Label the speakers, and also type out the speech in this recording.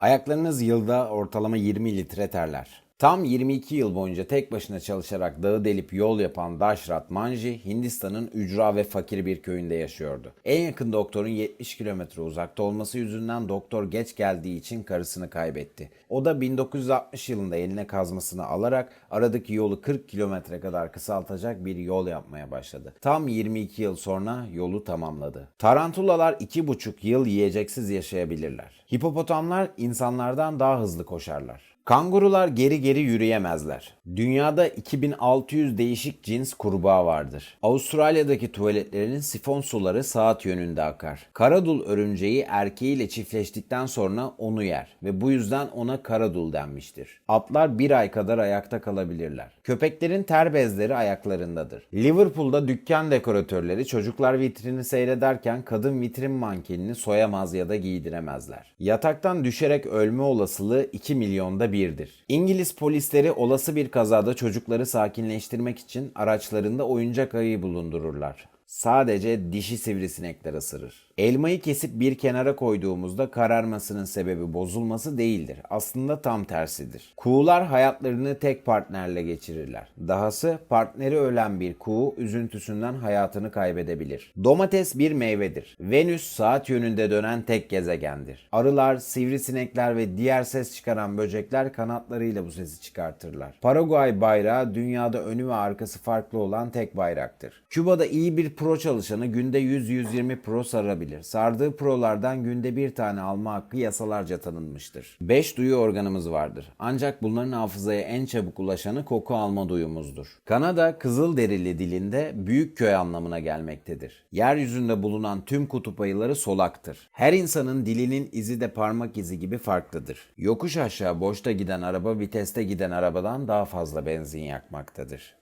Speaker 1: Ayaklarınız yılda ortalama 20 litre terler. Tam 22 yıl boyunca tek başına çalışarak dağı delip yol yapan Dashrat Manji, Hindistan'ın ücra ve fakir bir köyünde yaşıyordu. En yakın doktorun 70 kilometre uzakta olması yüzünden doktor geç geldiği için karısını kaybetti. O da 1960 yılında eline kazmasını alarak aradaki yolu 40 kilometre kadar kısaltacak bir yol yapmaya başladı. Tam 22 yıl sonra yolu tamamladı. Tarantulalar 2,5 yıl yiyeceksiz yaşayabilirler. Hipopotamlar insanlardan daha hızlı koşarlar. Kangurular geri geri yürüyemezler. Dünyada 2600 değişik cins kurbağa vardır. Avustralya'daki tuvaletlerinin sifon suları saat yönünde akar. Karadul örümceği erkeğiyle çiftleştikten sonra onu yer ve bu yüzden ona karadul denmiştir. Atlar bir ay kadar ayakta kalabilirler. Köpeklerin ter bezleri ayaklarındadır. Liverpool'da dükkan dekoratörleri çocuklar vitrini seyrederken kadın vitrin mankenini soyamaz ya da giydiremezler. Yataktan düşerek ölme olasılığı 2 milyonda birdir. İngiliz polisleri olası bir kazada çocukları sakinleştirmek için araçlarında oyuncak ayı bulundururlar. Sadece dişi sivrisinekler ısırır. Elmayı kesip bir kenara koyduğumuzda kararmasının sebebi bozulması değildir. Aslında tam tersidir. Kuğular hayatlarını tek partnerle geçirirler. Dahası partneri ölen bir kuğu üzüntüsünden hayatını kaybedebilir. Domates bir meyvedir. Venüs saat yönünde dönen tek gezegendir. Arılar, sivrisinekler ve diğer ses çıkaran böcekler kanatlarıyla bu sesi çıkartırlar. Paraguay bayrağı dünyada önü ve arkası farklı olan tek bayraktır. Küba'da iyi bir pro çalışanı günde 100-120 pro sarabilir. Sardığı prolardan günde bir tane alma hakkı yasalarca tanınmıştır. 5 duyu organımız vardır. Ancak bunların hafızaya en çabuk ulaşanı koku alma duyumuzdur. Kanada Kızılderili dilinde büyük köy anlamına gelmektedir. Yeryüzünde bulunan tüm kutup ayıları solaktır. Her insanın dilinin izi de parmak izi gibi farklıdır. Yokuş aşağı boşta giden araba viteste giden arabadan daha fazla benzin yakmaktadır.